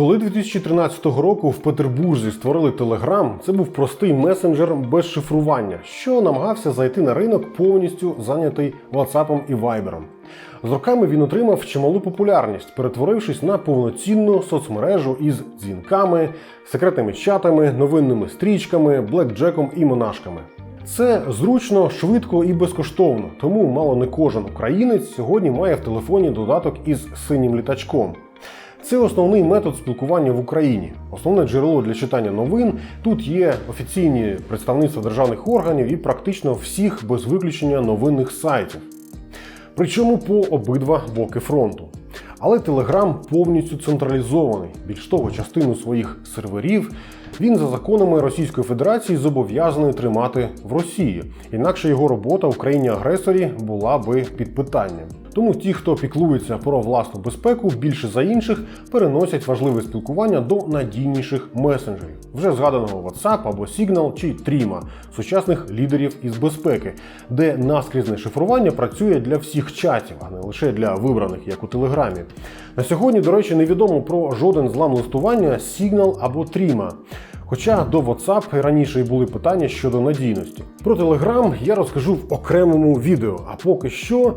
Коли 2013 року в Петербурзі створили Telegram, це був простий месенджер без шифрування, що намагався зайти на ринок повністю зайнятий WhatsApp і Viber. З роками він отримав чималу популярність, перетворившись на повноцінну соцмережу із дзвінками, секретними чатами, новинними стрічками, блекджеком і монашками. Це зручно, швидко і безкоштовно, тому мало не кожен українець сьогодні має в телефоні додаток із синім літачком. Це основний метод спілкування в Україні. Основне джерело для читання новин. Тут є офіційні представництва державних органів і практично всіх без виключення новинних сайтів. Причому по обидва боки фронту. Але Telegram повністю централізований. Більш того, частину своїх серверів він за законами Російської Федерації зобов'язаний тримати в Росії. Інакше його робота в країні-агресорі була би під питанням. Тому ті, хто піклується про власну безпеку, більше за інших переносять важливе спілкування до надійніших месенджерів, вже згаданого WhatsApp або Signal чи Trima, сучасних лідерів із безпеки, де наскрізне шифрування працює для всіх чатів, а не лише для вибраних, як у Телеграмі. На сьогодні, до речі, невідомо про жоден злам листування Signal або Trima. Хоча до WhatsApp і раніше й були питання щодо надійності. Про Telegram я розкажу в окремому відео, а поки що.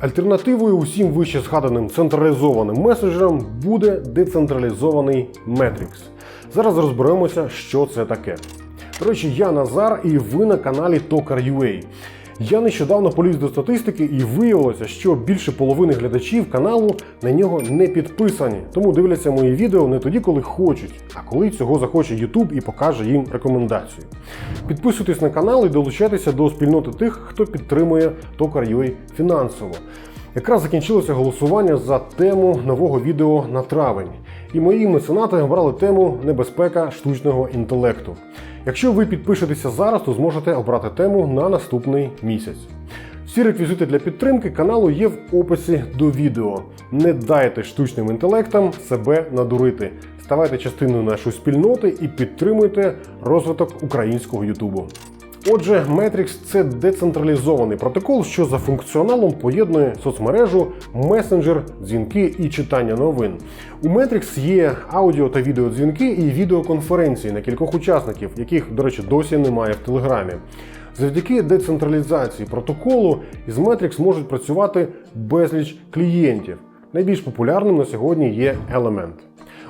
Альтернативою усім вище згаданим централізованим меседжерам буде децентралізований Метрікс. Зараз розберемося, що це таке. До речі, я Назар і ви на каналі Tokar.ua. Я нещодавно поліз до статистики і виявилося, що більше половини глядачів каналу на нього не підписані, тому дивляться мої відео не тоді, коли хочуть, а коли цього захоче YouTube і покаже їм рекомендацію. Підписуйтесь на канал і долучайтеся до спільноти тих, хто підтримує Tokar.ua фінансово. Якраз закінчилося голосування за тему нового відео на травень, і мої меценати обрали тему небезпека штучного інтелекту. Якщо ви підпишетеся зараз, то зможете обрати тему на наступний місяць. Всі реквізити для підтримки каналу є в описі до відео. Не дайте штучним інтелектам себе надурити. Ставайте частиною нашої спільноти і підтримуйте розвиток українського Ютубу. Отже, Matrix – це децентралізований протокол, що за функціоналом поєднує соцмережу, месенджер, дзвінки і читання новин. У Matrix є аудіо та відеодзвінки і відеоконференції на кількох учасників, яких, до речі, досі немає в Телеграмі. Завдяки децентралізації протоколу із Matrix можуть працювати безліч клієнтів. Найбільш популярним на сьогодні є Element.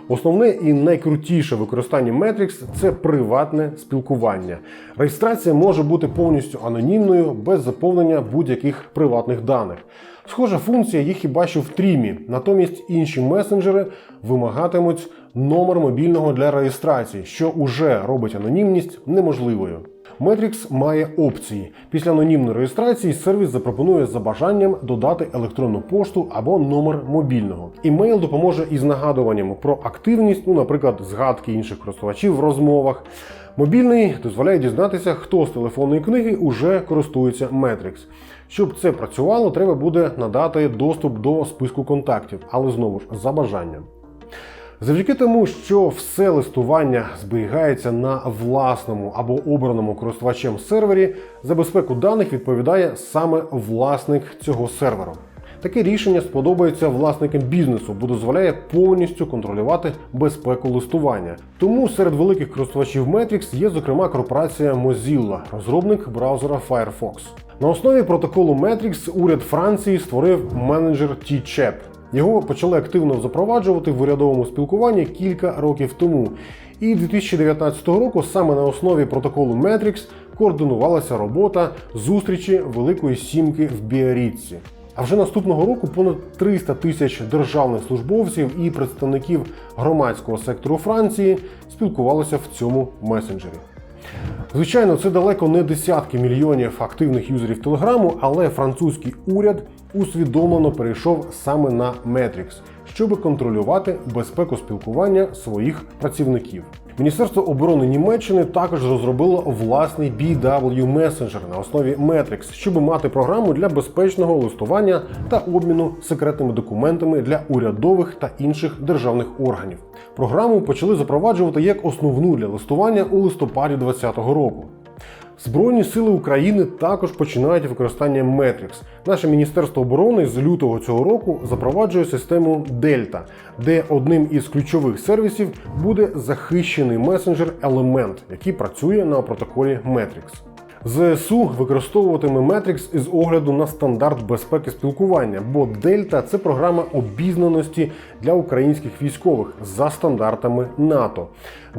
Основне і найкрутіше використання Matrix – це приватне спілкування. Реєстрація може бути повністю анонімною без заповнення будь-яких приватних даних. Схожа функція є хіба що в трімі, натомість інші месенджери вимагатимуть номер мобільного для реєстрації, що уже робить анонімність неможливою. Matrix має опції. Після анонімної реєстрації сервіс запропонує за бажанням додати електронну пошту або номер мобільного. Імейл допоможе із нагадуванням про активність, ну, наприклад, згадки інших користувачів в розмовах. Мобільний дозволяє дізнатися, хто з телефонної книги уже користується Matrix. Щоб це працювало, треба буде надати доступ до списку контактів, але знову ж за бажанням. Завдяки тому, що все листування зберігається на власному або обраному користувачем сервері, за безпеку даних відповідає саме власник цього серверу. Таке рішення сподобається власникам бізнесу, бо дозволяє повністю контролювати безпеку листування. Тому серед великих користувачів Matrix є зокрема корпорація Mozilla, розробник браузера Firefox. На основі протоколу Matrix уряд Франції створив менеджер T-Chat. Його почали активно запроваджувати в урядовому спілкуванні кілька років тому. І 2019 року саме на основі протоколу Matrix координувалася робота зустрічі Великої Сімки в Біарітці. А вже наступного року понад 300 тисяч державних службовців і представників громадського сектору Франції спілкувалися в цьому месенджері. Звичайно, це далеко не десятки мільйонів активних юзерів Телеграму, але французький уряд усвідомлено перейшов саме на Matrix, щоб контролювати безпеку спілкування своїх працівників. Міністерство оборони Німеччини також розробило власний BW Messenger на основі Matrix, щоб мати програму для безпечного листування та обміну секретними документами для урядових та інших державних органів. Програму почали запроваджувати як основну для листування у листопаді 2020 року. Збройні сили України також починають використання Matrix. Наше міністерство оборони з лютого цього року запроваджує систему Дельта, де одним із ключових сервісів буде захищений месенджер Element, який працює на протоколі Matrix. ЗСУ використовуватиме Matrix із огляду на стандарт безпеки спілкування, бо Дельта це програма обізнаності для українських військових за стандартами НАТО.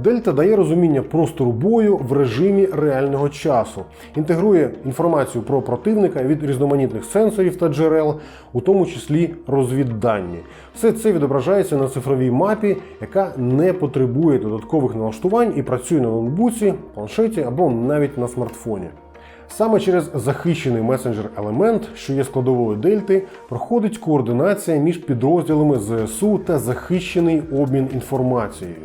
Дельта дає розуміння простору бою в режимі реального часу, інтегрує інформацію про противника від різноманітних сенсорів та джерел, у тому числі розвіддані. Все це відображається на цифровій мапі, яка не потребує додаткових налаштувань і працює на ноутбуці, планшеті або навіть на смартфоні. Саме через захищений месенджер елемент, що є складовою дельти, проходить координація між підрозділами ЗСУ та захищений обмін інформацією.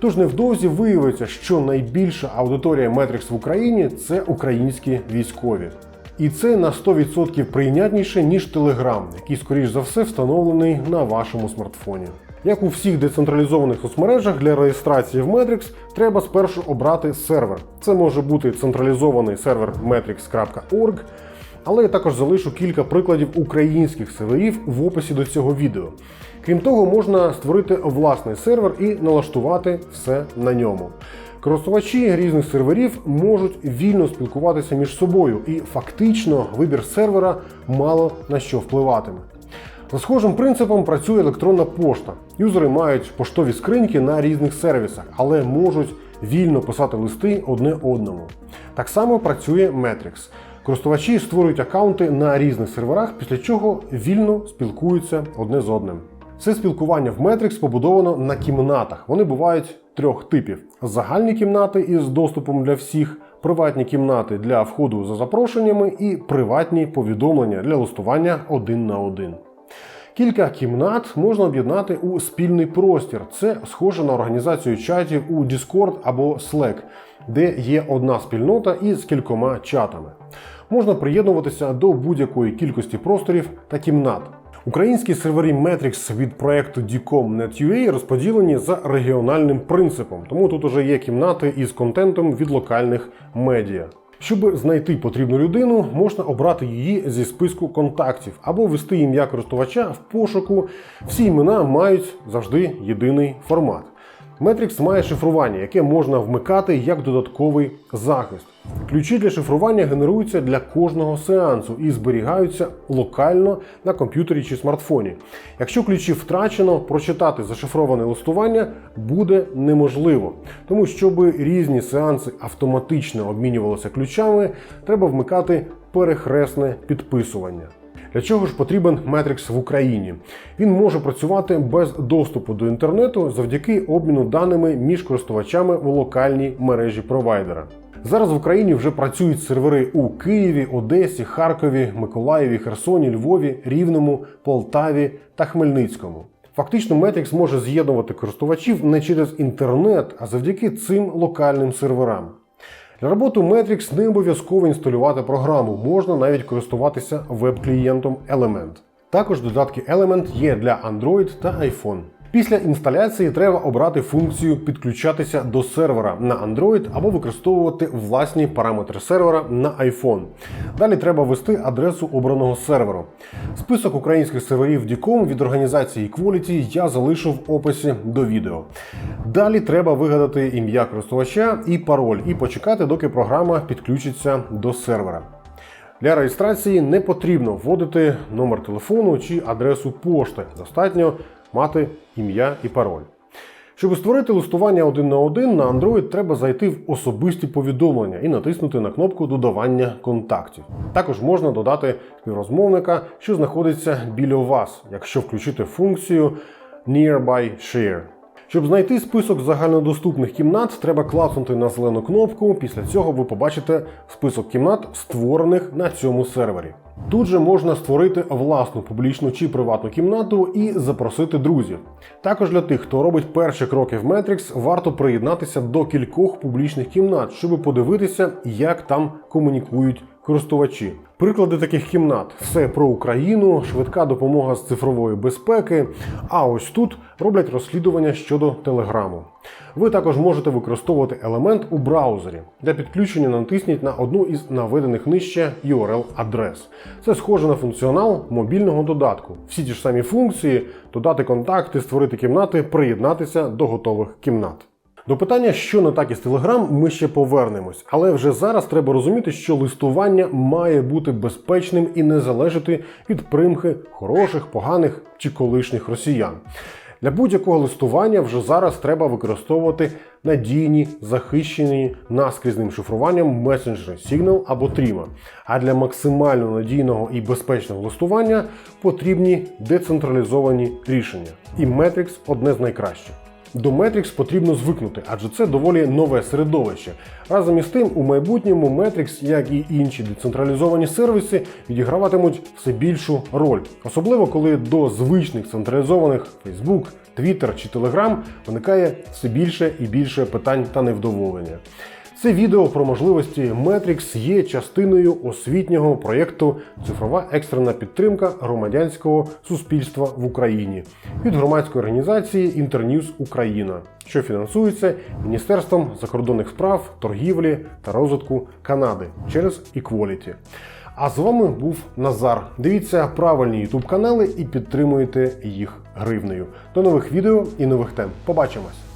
Тож невдовзі виявиться, що найбільша аудиторія Matrix в Україні це українські військові. І це на 100% прийнятніше, ніж Telegram, який, скоріш за все, встановлений на вашому смартфоні. Як у всіх децентралізованих соцмережах для реєстрації в Matrix треба спершу обрати сервер. Це може бути централізований сервер matrix.org, але я також залишу кілька прикладів українських серверів в описі до цього відео. Крім того, можна створити власний сервер і налаштувати все на ньому. Користувачі різних серверів можуть вільно спілкуватися між собою, і фактично вибір сервера мало на що впливатиме. За схожим принципом працює електронна пошта. Юзери мають поштові скриньки на різних сервісах, але можуть вільно писати листи одне одному. Так само працює Matrix. Користувачі створюють аккаунти на різних серверах, після чого вільно спілкуються одне з одним. Це спілкування в Matrix побудовано на кімнатах. Вони бувають трьох типів: загальні кімнати із доступом для всіх, приватні кімнати для входу за запрошеннями і приватні повідомлення для листування один на один. Кілька кімнат можна об'єднати у спільний простір. Це схоже на організацію чатів у Discord або Slack, де є одна спільнота із кількома чатами. Можна приєднуватися до будь-якої кількості просторів та кімнат. Українські сервери Matrix від проекту Dcom.net.ua розподілені за регіональним принципом, тому тут уже є кімнати із контентом від локальних медіа. Щоб знайти потрібну людину, можна обрати її зі списку контактів або ввести ім'я користувача в пошуку. Всі імена мають завжди єдиний формат. Matrix має шифрування, яке можна вмикати як додатковий захист. Ключі для шифрування генеруються для кожного сеансу і зберігаються локально на комп'ютері чи смартфоні. Якщо ключі втрачено, прочитати зашифроване листування буде неможливо. Тому, щоб різні сеанси автоматично обмінювалися ключами, треба вмикати перехресне підписування. Для чого ж потрібен Matrix в Україні? Він може працювати без доступу до інтернету завдяки обміну даними між користувачами в локальній мережі провайдера. Зараз в Україні вже працюють сервери у Києві, Одесі, Харкові, Миколаєві, Херсоні, Львові, Рівному, Полтаві та Хмельницькому. Фактично, Matrix може з'єднувати користувачів не через інтернет, а завдяки цим локальним серверам. Для роботи Matrix не обов'язково інсталювати програму, можна навіть користуватися веб-клієнтом Element. Також додатки Element є для Android та iPhone. Після інсталяції треба обрати функцію підключатися до сервера на Android або використовувати власні параметри сервера на iPhone. Далі треба ввести адресу обраного серверу. Список українських серверів DICOM від організації Equality я залишу в описі до відео. Далі треба вигадати ім'я користувача і пароль, і почекати, доки програма підключиться до сервера. Для реєстрації не потрібно вводити номер телефону чи адресу пошти. Достатньо мати ім'я і пароль. Щоб створити листування один на один на Android, треба зайти в особисті повідомлення і натиснути на кнопку додавання контактів. Також можна додати співрозмовника, що знаходиться біля вас, якщо включити функцію Nearby Share. Щоб знайти список загальнодоступних кімнат, треба клацнути на зелену кнопку. Після цього ви побачите список кімнат, створених на цьому сервері. Тут же можна створити власну публічну чи приватну кімнату і запросити друзів. Також для тих, хто робить перші кроки в Matrix, варто приєднатися до кількох публічних кімнат, щоб подивитися, як там комунікують користувачі. Приклади таких кімнат: все про Україну, швидка допомога з цифрової безпеки. А ось тут роблять розслідування щодо телеграму. Ви також можете використовувати елемент у браузері. Для підключення натисніть на одну із наведених нижче URL-адрес. Це схоже на функціонал мобільного додатку. Всі ті ж самі функції додати контакти, створити кімнати, приєднатися до готових кімнат. До питання, що не так із Telegram, ми ще повернемось, але вже зараз треба розуміти, що листування має бути безпечним і не залежати від примхи хороших, поганих чи колишніх росіян. Для будь-якого листування вже зараз треба використовувати надійні, захищені наскрізним шифруванням месенджери Signal або Trima. А для максимально надійного і безпечного листування потрібні децентралізовані рішення. І Matrix одне з найкращих. До Matrix потрібно звикнути, адже це доволі нове середовище. Разом із тим, у майбутньому Matrix, як і інші децентралізовані сервіси, відіграватимуть все більшу роль, особливо коли до звичних централізованих Facebook, Twitter чи Telegram виникає все більше і більше питань та невдоволення. Це відео про можливості Matrix є частиною освітнього проєкту Цифрова екстрена підтримка громадянського суспільства в Україні від громадської організації Інтерньюз Україна, що фінансується Міністерством закордонних справ, торгівлі та розвитку Канади через Equality. А з вами був Назар. Дивіться правильні YouTube канали і підтримуйте їх гривнею. До нових відео і нових тем. Побачимось!